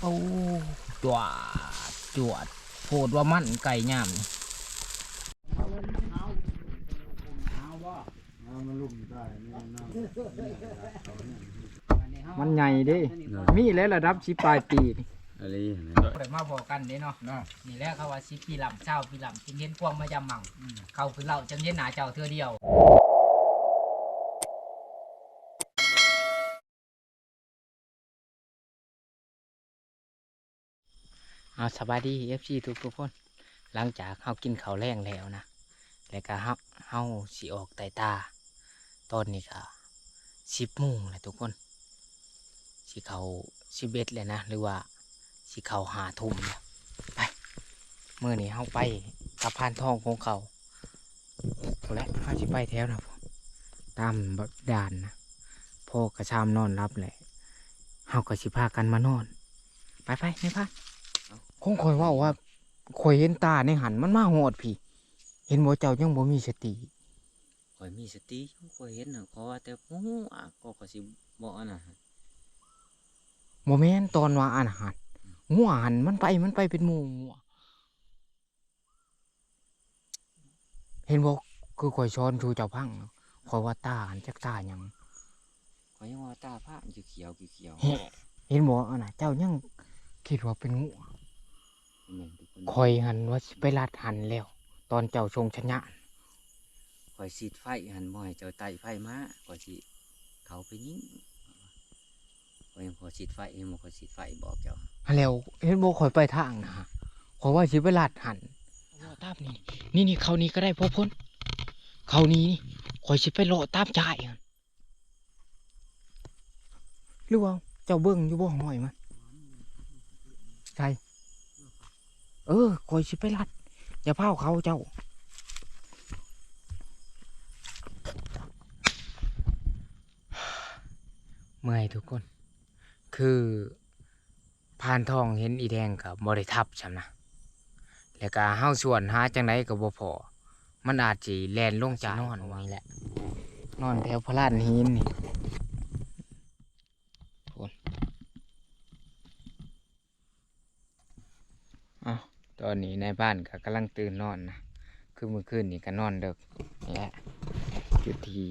โอ้จวดจวดโพดว่ามันไก่ย่ามนี่มันใหญ่เดิมีแล้วระดับสิปลายปีนี่อะไรนะบ่ได้มาบอกกันเด้เนาะนี่แหละเขาว่าสิพี่ลำเช้าพี่ลำกินเห็นพวงมาจำมั่งเขาคือเราจังเห็นหน้าเจ้าเทื่อเดียว เอาสบายดี FC ทุกทุกคน หลังจากเฮากินข้าวแรงแล้วนะ แล้วก็เฮาเฮาสิออกไต่ตา ตอนนี้ก็สิบโมงแล้วทุกคนสิเขาสิบเอ็ดเลยนะ หรือว่าสิเขาหาทุ่มแล้วไปเมื่อนี้เฮาไปสะพานทองของเขาและเฮาสิไปแถวนะผมตามแบบด่านนะพ่อกระชามนอนรับแหละเฮาก็สิพากันมานอน ไปไปไม่พา คงคอยเว่าว่าคอยเห็นตาในหันมันมาโหดพี่ เห็นบ่เจ้ายังบ่มีสติข่อยมีสติอยู่ข่อยเห็นน่ะเพราะว่าแต่หูอะก็ก็สิบ่อันน่ะโมเมนตอนว่าอาหารงัวหันมันไปมันไปเป็นหมูงัวเห็นบอกคือข่อยช้อนชูเจ้าพังข่อยว่าตาหันจักตาหยังข่อยยังว่าตาผ้ามันเขียวๆเขียวๆเฮ้เห็นบอกอันน่ะเจ้ายังคิดว่าเป็นงัวแม่นทุก คนข่อยหันว่าสิไปลาดหันแล้ว ตอนเจ้าชงชนะข่อยสิดไฟหันบ่ให้เจ้าไต่ไฟมาข่อยสิเขาไปยิงข่อยยังขอสิดไฟเองบ่ข่อยสิดไฟบอกเจ้าหันแล้วเห็นบอกข่อยไปทางนะฮะข่อยว่าสิไปลาดหันตามนี่นี่นี่เขานี้ก็ได้พอพ้นเขานี้นี่ข่อยสิไปเลาะตามจ่ายหั่นหรือว่าเจ้าเบิ่งอยู่บ่หอยมันใช่ เออคอยสิไปรัดอย่าเผาเขาเจ้าเมื่อยทุกคน คือพานทองเห็นอีแดงกับบริทับฉันนะ แล้วก็เฮาส่วนหาจังไดก็บ่พอ มันอาจสิแลนลงจากนอนวางแหละ นอนแถวพระลานหินนี่ทุกคน อ้าว ตอนนี้ในบ้านก็กำลังตื่นนอนนะคือเมื่อคืนนี่ก็นอนเด็กนี่แหละอยู่ที่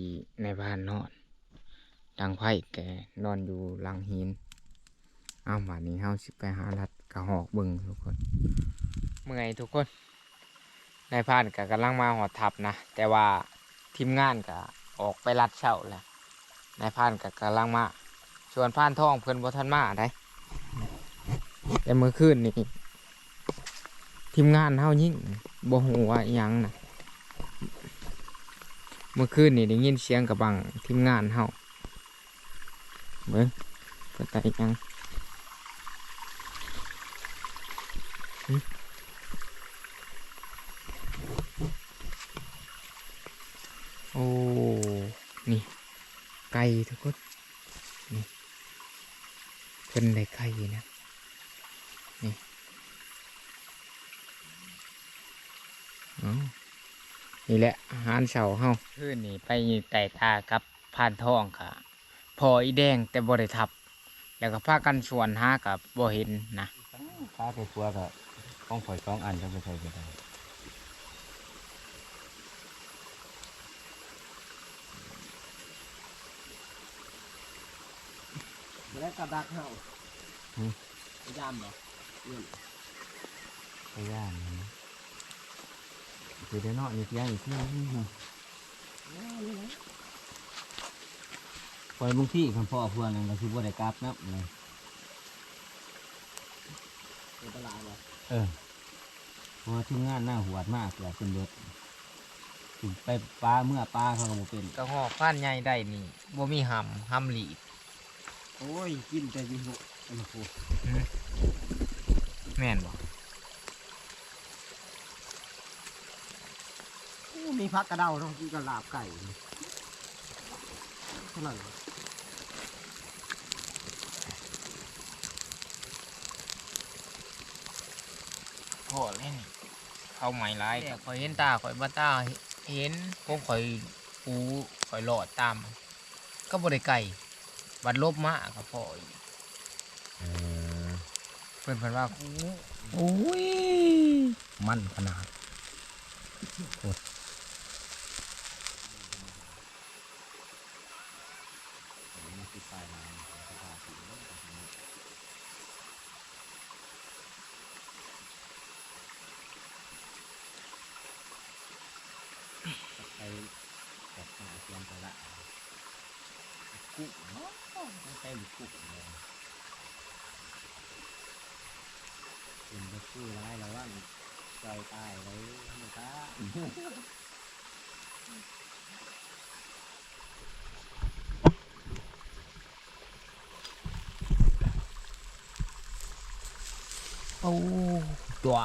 ในบ้านนอนดังไพ่แกนอนอยู่หลังหินอ้าววันนี้เฮาสิไปหารัดกระหอกบึงทุกคน เมื่อยทุกคนในบ้านก็กำลังมาหอทับนะ แต่ว่าทีมงานก็ออกไปรัดเช่าแล้วในพานก็กำลังมาส่วนพานท่องเพิ่อนบทันมาได้แต่เมื่อคืนนี่ ทีมงานเฮายิ่งบ่ฮู้ว่ายังนะเมื่อคืนนี่ได้ยินเสียงกระบังทีมงานเฮาเบิ่งก็แต่อิหยังโอ้ นี่ ไก่ทุกคน นี่เพิ่นได้ไก่นะอ๋ นี่แหละอาหารเช้าเฮาคืนนี้ไปไต่ตากับพานทองค่ะ พออีแดงแต่บ่ได้ทับ แล้วก็พากันสวนหากับบ่เห็นนะตาไปครัวก็ของข่อยสองอันจังไปใส่ก็ได้แล้วกระดักเฮาย่ามเหรอไปย่านนะคือเดี๋ยวเนาะนี่เที่ยงอีกที่นึงปล่อยบางที่คันพ่อเพื่อนนั่นก็คือบ่ได้กลับนับเลยเป็นตลาดบ่เออเพราะว่าทีมงานหน้าหวดมากเกือบเป็นเบิดถึงไปปลาเมื่อปลาเขาก็บ่เป็นกระหอกพานใหญ่ได้นี่บ่มีหำหำหลีดโอ้ยกินแต่อยิงโหโอ้โหแม่นบ่ มี พักกระเดาเนาะกินกระลาบไก่เท่าไหร่พอแล้วนี่เข้าใหม่หลายก็ข่อยเห็นตาข่อยบ่ตาเห็นพวกข่อยปูข่อยหลอดตาม ก็บ่ได้ไกลบัดลบมาก็พออีกเอเพิ่นเพิ่นว่าโอ้ยมันขนาด โอ้ไปกับหาเตียงตะละกุ้งเนาะต้องใช้ลูกกุ้งเลยเป็นไปสู้ร้ายแล้วว่าใจตายเลยนะครับโอ้จว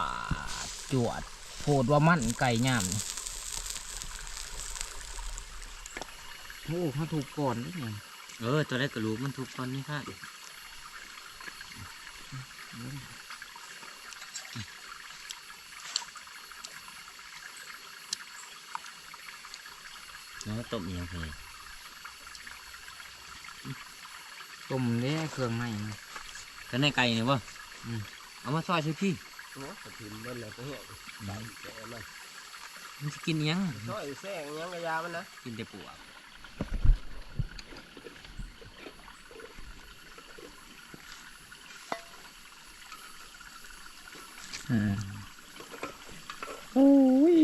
ดจวดโพดว่ามั่นไก่ย่ามนี่ โอ้เขาถูกก่อนด้วยไงเออตัวแรกก็ระลูกมันทุกตอนนี้ค่ะแล้วต้มเอียงต้มเนี่ยเครื่องในมันกันในไก่เนี่ยวะเอามาซอยใช่พี่โอ้กระถิ่นเบิ้ลเลยก็เหี้ยใส่แกะมันมันจะกินยังช่วยแซงยังกระยามันนะกินแต่ปวก โอ้ย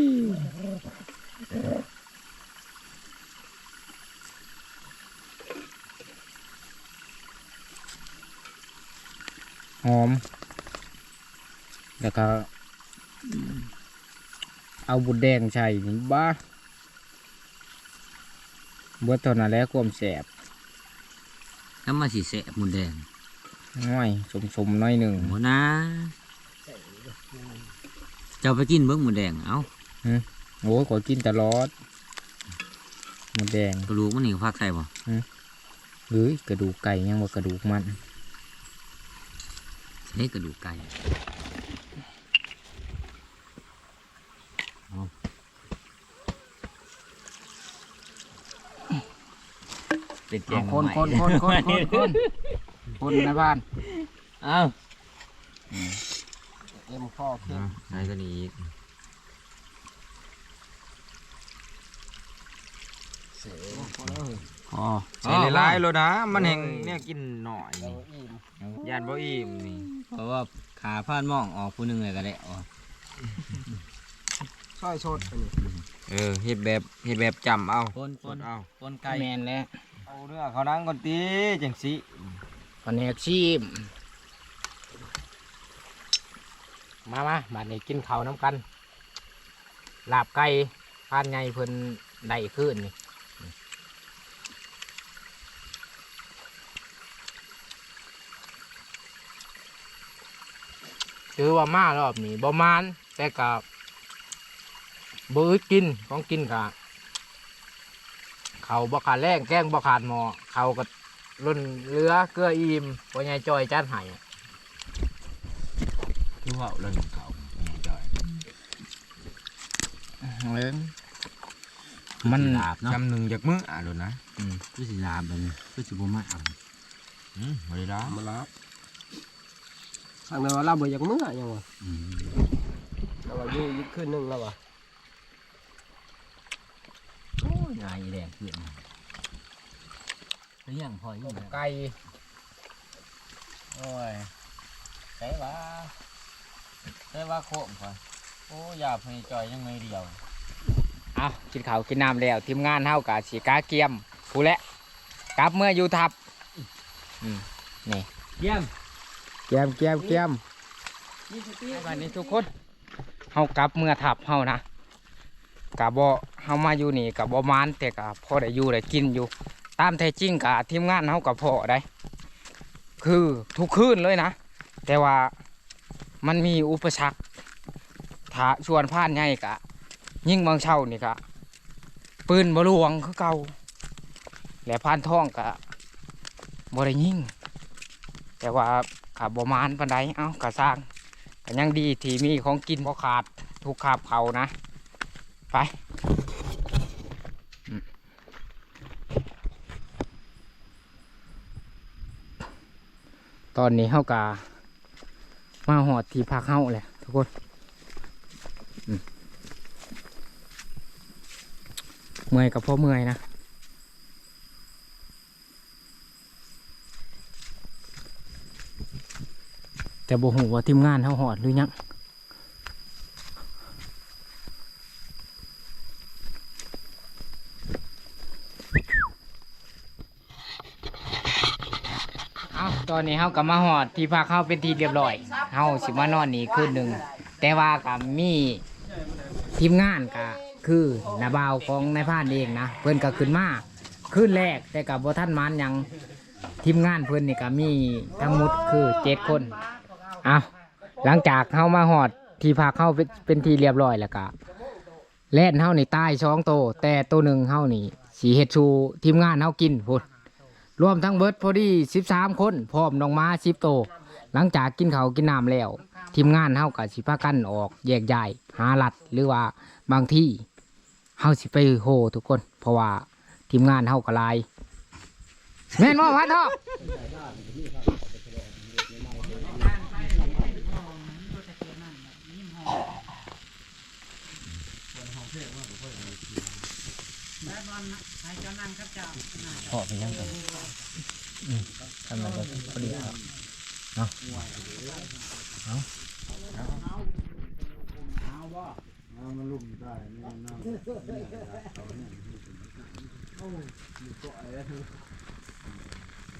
หอม แล้วก็ เอาบุดแดงใส่นี่บ้าเบิดเท่านั้นแหล้วความแสบน้ำมันสีแสบหมุนแดงน้อยสมๆหน้อยหนึ่งโหนะเจ้าไปกินเบิ้งหมูแดงเอ้าโอ้ยขอกินตลอดหมดแดงกระดูกมันนี่ฟักใส่บ่เฮ้ยกระดูกไก่ยังว่ากระดูกมันใช้กระดูกไก่เอาเป็นแกเอางคนใหม่คนคนคนคนคนคนในบ้าน เอ้า เอ็มข้อเข้มใส่กันอีกเสียพอแล้วเฮ้ยอ๋อใส่หลายๆแล้วนะมันแห่งเนี่ยกินหน่อยเรานี่อิ่มยานบ่อิ่มนี่เพราะว่าขาพาดหมองออกผู้หนึงเลยก็ได้ออกช่อยชดไปนี่เออเฮ็ดแบบเฮ็ดแบบจำเอาคนคกนดเอาคนไก่ไก่แมนแล้วเอาเรื่องเขานั่งก่อนตีจังสิแผนกชีม มามาบ้านนี้กินข้าวน้ำกัน ลาบไก่พานไงเพิ่นได้ขึ้นนี่ถือว่ามารอบนี้บ่มานแต่กับบื้อกินของกินกะเขาบ่ขาดแรงแกงบ่ขาดหมอเขาก็รุ่นเรือเกลืออิ่มพ่อใหญ่จอยจานไห้ คือว่าเรื่องเขาไม่จ่อยเอิ้นมันลาบเนาะจำหนึ่งจากมื้ออะแล้วนะคือสิลาบแบบนี้คือสิบ่มาเอาอืมบ่ได้ละมารับทางนั้นว่าเราบ่อยากเมื่อยังวะอืมเราว่าอยู่อีกคืนหนึงแล้ววะโอ้ยงายอีแดงขึ้นเลี้ยงพออยู่นะไก่โอ้ยไก่ว่า แต่ว่าโคมพอโอ้ยาพให้จอยยังไม่เดียวเอากินข้าวกินน้ำแล้วทีมงานเฮากะสีกาเกียมผู้และกลับเมื่ออยู่ทับอืมนี่เยี่ยมเกียมเกียมเกียมวันนี้ทุกคนเฮากลับเมื่อทับเฮานะกะบ่เฮามาอยู่นี่กะบ่มานแต่กะพอได้อยู่ได้กินอยู่ ตามแท้จริงกะทีมงานเฮากะพอได้ คือทุกคืนเลยนะ แต่ว่า มันมีอุปสรรคถ้าชวนพานใหญ่กะ ยิ่งบางเช่านี่กะปืนบหลวงคือเก่าและพานท่องกะบริยิ่ง แต่ว่าขับบมานปันไดเอ้ากะสร้างกะยังดีที่มีของกินพอขาดทุกขาบเขานะ ไปตอนนี้เฮากะ มาหอดที่พักเฮาแหละทุกคนเมื่อยกับพ่อเมื่อยนะแต่บ่หูว่าทีมงานเฮาหอดหรือยังเอาตอนนี้เฮาก็มาหอดที่พักเฮาเป็นทีเรียบร้อยเฮาสิมานอนนี่คืนหนึ่งแต่ว่าก็มีทีมงานก็คือนาบาวของนายพานเองนะเพิ่อนก็ขึ้นมาคืนแรกแต่กับบ่ท่านมันยังทีมงานเพิ่อนนี่ก็มีทั้งหมดคือเจ็ดคนเอาหลังจากเข้ามาหอดที่พักเข้าเป็นเป็นทีเรียบร้อยแล้วก็แล่นเข้านี่ใต้ช้องโต แต่ตัวหนึ่งเข้านี่สีเห็ดชูทีมงานเข้ากินพุ่น รวมทั้งเบิร์ดพอดีสิบสามคนพร้อมน้องม้าสิบโต หลังจากกินเขาวกินน้ำแล้ว ทีมงานเข้ากับสิพากันออกแยกย้ายหาลัดหรือว่าบางที่เข้าสิไปโหทุกคน เพราะว่าทีมงานเข้ากับลายแม่นว่า พัดทองพอไปยังกันอืมทำอะไรกันพอดีครับเนาะเอา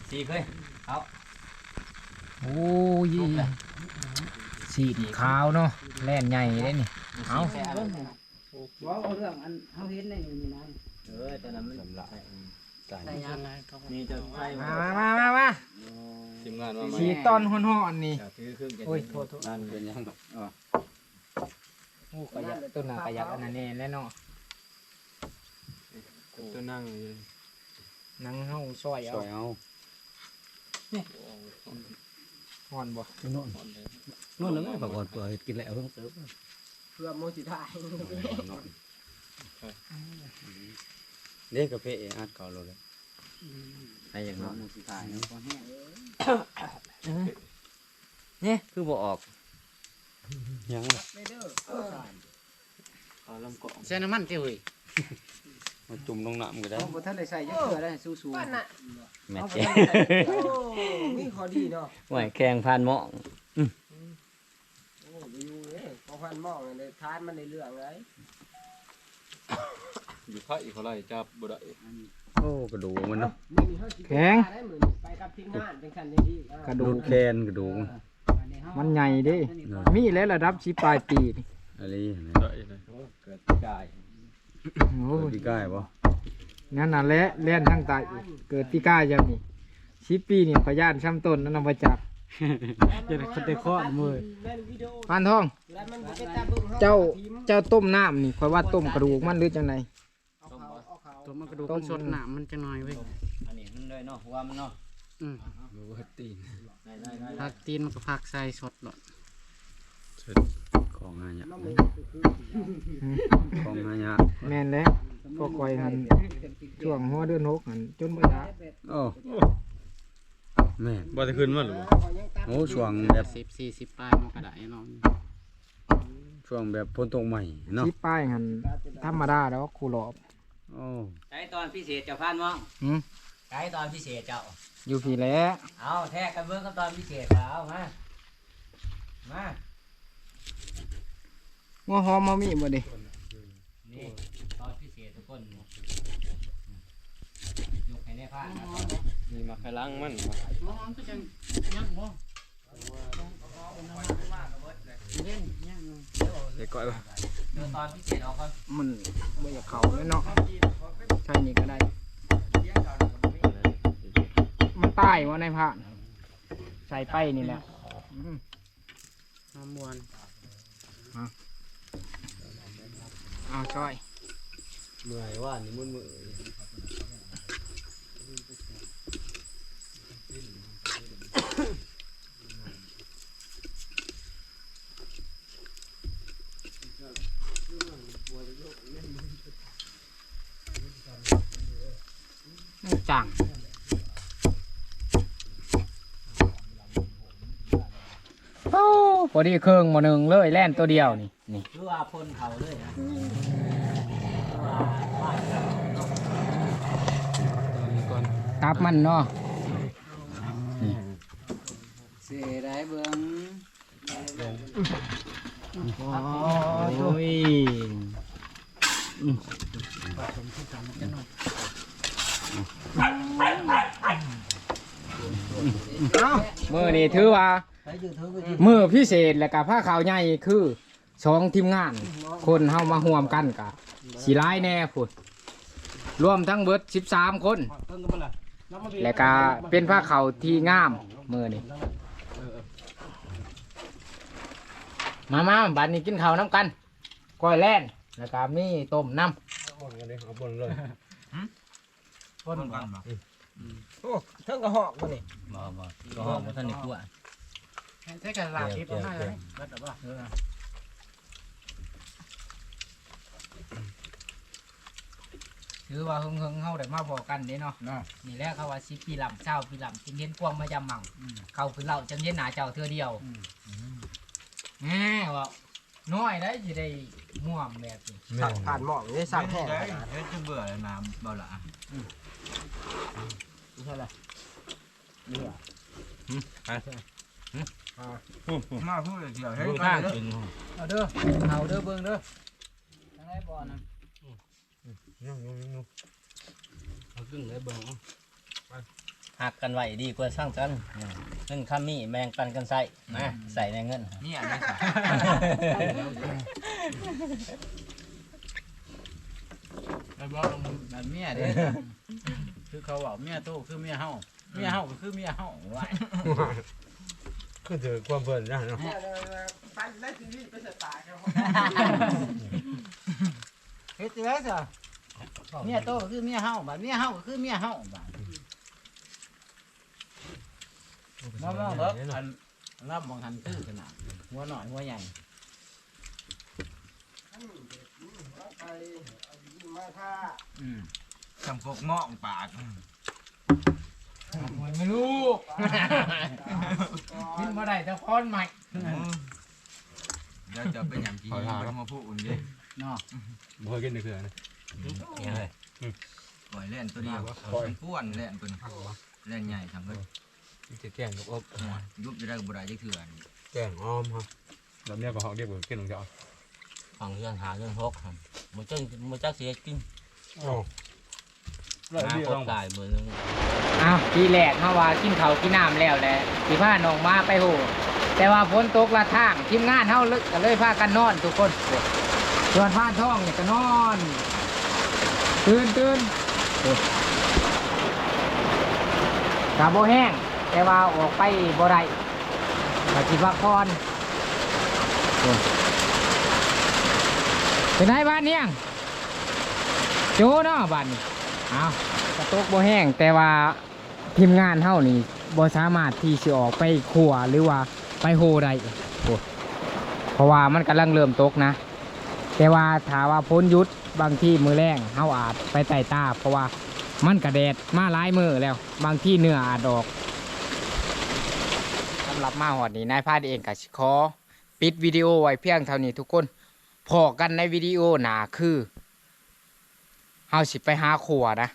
สีเคยเอาโอ้ยสีขาวเนาะแล่นใหญ่ได้นี่เอาว่าเอาเรื่องอันเฮาเห็นในนี่นะ เออแต่นั้นมันละได้ยังไงก็นี่จะไฟมามามามามาทีมงานว่าสีตอนห่อนๆนี่ถือเครื่องจะโอ้ยโทษโทษนั่นเป็นยังอ๋อโอ้กระยักต้นหนากระยักอันนั้นแน่แน่นอนตัวนั่งหนังเฮาซอยเอาช่วยเอาห่อนบ่นู่นแล้วไงปรากฏเปิดกินแล้วเพิ่งเติมเพื่อโมจิทาย เด็กกาแฟอัดเก่าเลยใครอย่างนั้นสุดท้ายเนาะเนี่ยคือบ่ออกยังใช้น้ำมันเจ้าเฮ้ยมาจุ่มลงน้ำก็ได้บ่ทันได้ใส่ยักเกลือได้สู้ๆแม่เอาเจ๊โอ้มีข้อดีเนาะไหวแข่งผ่านหม้องโอ้อยู่เด้พอพันหม้องเลยทานมันในเรื่องเลย อยู่ค่ายอีกเท่าไหรจับบ่ได้โอ้กระดูกมันเนาะมื้อนี้เฮาสิแข็งได้มื้อนี้ไปกับทีมงานจังซั่นจังซี่อ่ากระดูดูกดแขนกระดูกมันใหญ่เด้มีแล้วระดับชีปลายปีนี่อะไรได้เลยเกิดกายโอ้ยพี่กายบ่นั่นน่ะแหละเล่นทั้งตายอีกเกิดปีก้ายังนี่ชีปีนี่ขย่านช้ำต้นนั่นนำมาจับจะได้คนได้ข้อมือแม่นวิดีโอปานทอง แล้วมันบ่เป็นตาเบิ่งฮเจ้าทีมเจ้าต้มน้ำนี่คอยว่าต้มกระดูกมันหรือจังได ตัวมันกระดูกมันสดหนามมันจะน้อยเว้ยอันนี้มันเลยเนาะหัวมันเนาะอืมตีนได้ได้ได้ผักตีนมันก็ผักใส่สดหลอดของหายะน้ำมันคือของหายะแม่นแล้วพวกคอยหันช่วงหัวเดือนหกหันจนบ่ได้โอ้แม่บ่ได้ขึ้นมาหรือบ่โอ้ช่วงแบบสิบสี่สิบปลายมันก็ได้เนาะช่วงแบบฝนตกใหม่เนาะชีป้ายหันธรรมดาแล้วคูหลอบ โอ้ใช้ตอนพิเศษเจ้าพานมองหืมใช้ตอนพิเศษเจ้า อยู่พี่แหล้วเอาแท้กันเบิ้งกับตอนพิเศษเอามา มางัวหอมมามีบ่เด้นี่ตอนพิเศษทุกคนยกให้ในผ้านะตอนมีมาขลังมันมองก็จะยังบ่ เล่นยังเด็กก้อยป่ะเดี๋ยวตอนพิเศษเอาก่อนมันบ่อยากเข้าเลยเนาะใช่นี่ก็ได้ มันตายว่าในผ่านใส่ไปนี่แหละอืมน้ำมวนเอาช่อยเมื่อยว่านี่มึนมือ จังโอ้พอดีเครื่องหมอหนึ่งเลยแล่นตัวเดียวนี่นี่หรือว่าพ่นเขาเลยนะตับมันเนาะเสียได้เบิ่งโอ้ย มือนี่ถือว่าไปอยู่เถอะไปอยู่มือพิเศษและกับผ้าขาวใหญ่คือสองทีมงาน คนเฮามาห่วมกันกะสีร้ายแน่พุ่นรวมทั้งเบิด13คน และก็เป็นผ้าขาวที่งามมือนี่มามาบัดนี้กินข้าวน้ำกันก้อยแล่นแล้วก็มีต้มน้ำ เอากันเลยเอาบนเลยโอ้เทั้งกระหอกบ่นี่บ่บ่ก็ห้องบ่ทันได้กลัวใช้กันลากคลิปเอาให้เลยรัดเอาบ่เออถือว่าเฮงๆเฮาได้มาพอกันเด้เนาะนี่แหละเขาว่าสิปีลำเช้าปีลำกินเย็นกวางมาจำมังเขาคือเราจังเย็นหนาเจ้าเทื่อเดียวแหมว่าน้อยได้สิได้ม่วมแบบนี้ สั่งผ่านหมอกนี่สั่งแห้งขนาดเฮ็ดจนเบื่อแล้วน้ำเบาละมาพูดเดี๋ยวให้ดูไปข้างเลยกินเอาเด้อเอาเด้อเบิ่งเด้อทั้งได้บ่อนะเอาขึ้นเลยเบิ่งหักกันไว้ดีกว่าสร้างกันเงินค่ามีแมงปันกันใส่นะใส่ในเงินนี่อันนี้ค่ะไอ้บ่แบบเมียเด้คือเขาบอกเมียโตคือเมียเฮาเมียเฮาก็คือเมียเฮาไว้คือเจอความเพิ่นนะเนาะปั้นได้ชีวิตไปสตาร์ครับเฮ็ดจังได๋ซะเมียโตก็คือเมียเฮาบัดเมียเฮาก็คือเมียเฮาบัดมองๆเด้ออันรับมองหันคือขนาดหัวหน่อยหัวใหญ่ไปเอาดิน มาท่าอืมทำพวกงอกปากไม่รู้กินบ่ได้แต่พอนใหม่เดี๋ยวจะเป็นอย่างที่มาพูดอุ่นดิเนาะบ่เคยกินในเขื่อนนะเนี่ยเลยปล่อยเล่นตัวเดียวมันป้วนเล่นตัวนี้เล่นใหญ่ทำเลยจะแกงกับอบยุบจะได้กับบุได้จักเถื่อนแกงอ้อมครับแล้วเนี่ยก็ห้องเรียกว่ากินของเจ้าฝั่งเรื่องหาเรื่องหกครับ บ่จังบ่จักเสียกินอ๋อหาคนตายมื้อนึงอ้าวทีแรกเฮาว่ากินข้าวกินน้ำแล้วแหละสิพาน้องมาไปโหแต่ว่าฝนตกละทางทีมงานเฮาเลยก็เลยพากันนอนทุกคนส่วนพานท้องนี่ก็นอน ตื่นตื่นกาโบแห้ง แต่ว่าออกไปบ่ได้ก็สิพักผ่อน เป็นไงบ้านเนี่ยงโจเนาะบ้านนี้อ้าวกระตกบ่แห้งแต่ว่าทีมงานเฮานี่บ่สามารถที่สิออกไปขัวหรือว่าไปโฮได้เพราะว่ามันกำลังเริ่มตกนะ แต่ว่าถ้าว่าพ้นยุดบางที่มือแรงเฮาอาจไปไต่ตา เพราะว่ามันกระแดดมาลายมือแล้ว บางที่เนื้ออาจออกสำหรับมาหอดนี้นายพาดเองกับชิคอปิดวิดีโอไว้เพียงเท่านี้ทุกคน พอกันในวิดีโอหนาคือเฮาสิไปหาขัวนะ